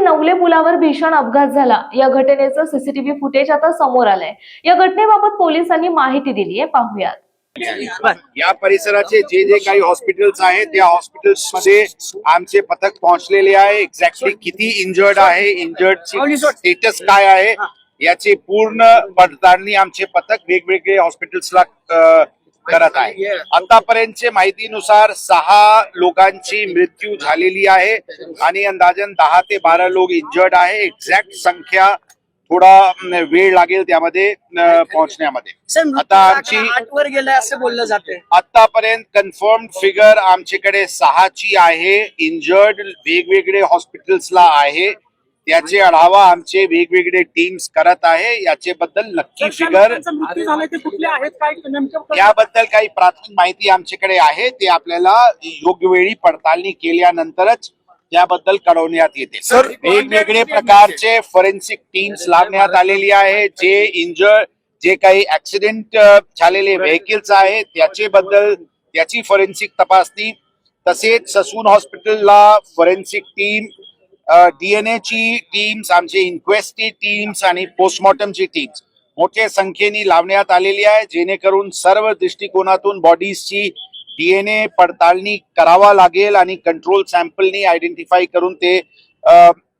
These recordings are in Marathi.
नवले पुलावर भीषण अपघात झाला. या घटनेचं सीसीटीव्ही फुटेज आता समोर आलंय. या घटनेबाबत पोलिसांनी माहिती दिली आहे. पाहूयात. या परिसराचे जे जे काही हॉस्पिटल्स आहेत त्या हॉस्पिटल्समध्ये आमचे पथक पोहोचलेले आहे. एक्झॅक्टली किती इंजर्ड आहे इंजर्ड स्टेटस काय आहे याची पूर्ण पडताळणी आमचे पथक वेगवेगळे हॉस्पिटल्सला करत आहे आतापर्यंतच्या माहितीनुसार सहा लोकांची मृत्यू झालेली आहे आणि अंदाजन दहा ते बारा लोक इंजर्ड आहे. एक्झॅक्ट संख्या थोडा वेळ लागेल त्यामध्ये पोहोचण्यामध्ये. आता आमची गेलाय असं बोललं जाते आतापर्यंत कन्फर्म फिगर आमच्याकडे सहाची आहे. इंजर्ड वेगवेगळे हॉस्पिटल्सला आहे. त्याचे आढावा आमचे वेगवेगळे टीम्स करत आहे. याचे बद्दल नक्की फिगर मृत्यू झालाय ते कुठले आहेत काय नेमकं याबद्दल काही प्राथमिक माहिती आमच्याकडे आहे. ते आपल्याला योग्य वेळी पडताळणी केल्यानंतरच त्याबद्दल कळवण्यात येते. सर, वेगवेगळे प्रकारचे फॉरेन्सिक टीम्स लावण्यात आलेली आहे. जे इंजर जे काही ऍक्सिडेंट झालेले व्हेकल्स आहेत त्याचे बद्दल त्याची फॉरेन्सिक तपासणी तसेच ससून हॉस्पिटलला फॉरेन्सिक टीम डीएनए ची टीम्स आमचे इन्क्वेस्टी टीम्स आणि पोस्टमॉर्टमची टीम्स मोठ्या संख्येने लावण्यात आलेली आहे जेणेकरून सर्व दृष्टिकोनातून बॉडीजची डीएनए पडताळणी करावा लागेल आणि कंट्रोल सॅम्पलनी आयडेंटिफाय करून ते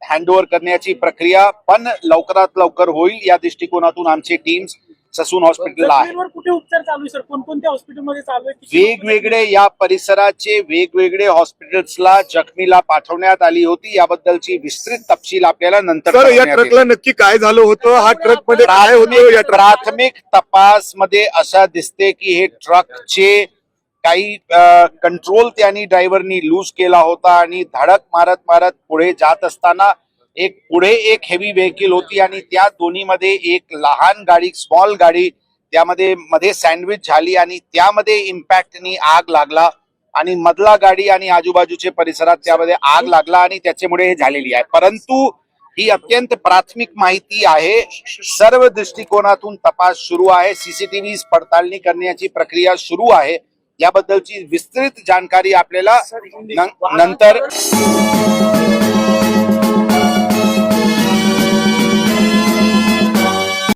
हँडओव्हर करण्याची प्रक्रिया पण लवकरात लवकर होईल या दृष्टिकोनातून आमचे टीम्स ससून हॉस्पिटलला आहे. जखमींवर कुठे उपचार चालू आहे सर कोणकोणत्या हॉस्पिटलमध्ये चालू आहे किती वेगवेगळे या परिसराचे वेगवेगळे हॉस्पिटल्सला जखमीला पाठवण्यात आली होती. याबद्दलची विस्तृत तपशील आपल्याला नंतर सर या येईल. ट्रकला नक्की काय झालं होतं? हा ट्रकमध्ये काय होतं? या प्राथमिक ट्रक प्राथमिक तपासमध्ये असं दिसते की हे ट्रकचे काही कंट्रोल त्यांनी ड्रायव्हरनी लूज केला होता आणि धडक मारत मारत पुढे जात असताना एक पुढे एक हेवी व्हेकल होती आणि त्या दोन्हीमध्ये एक लहान गाडी स्मॉल गाडी त्यामध्ये मध्ये सँडविच झाली आणि त्यामध्ये इम्पॅक्टनी आग लागला. आणि मधला गाडी आणि आजूबाजूचे परिसरात त्यामध्ये आग लागला आणि त्याच्यामुळे हे झालेली आहे. परंतु ही अत्यंत प्राथमिक माहिती आहे. सर्व दृष्टिकोनातून तपास सुरू आहे. सीसीटीव्ही पडताळणी करण्याची प्रक्रिया सुरू आहे. याबद्दलची विस्तृत जानकारी आपल्याला नंतर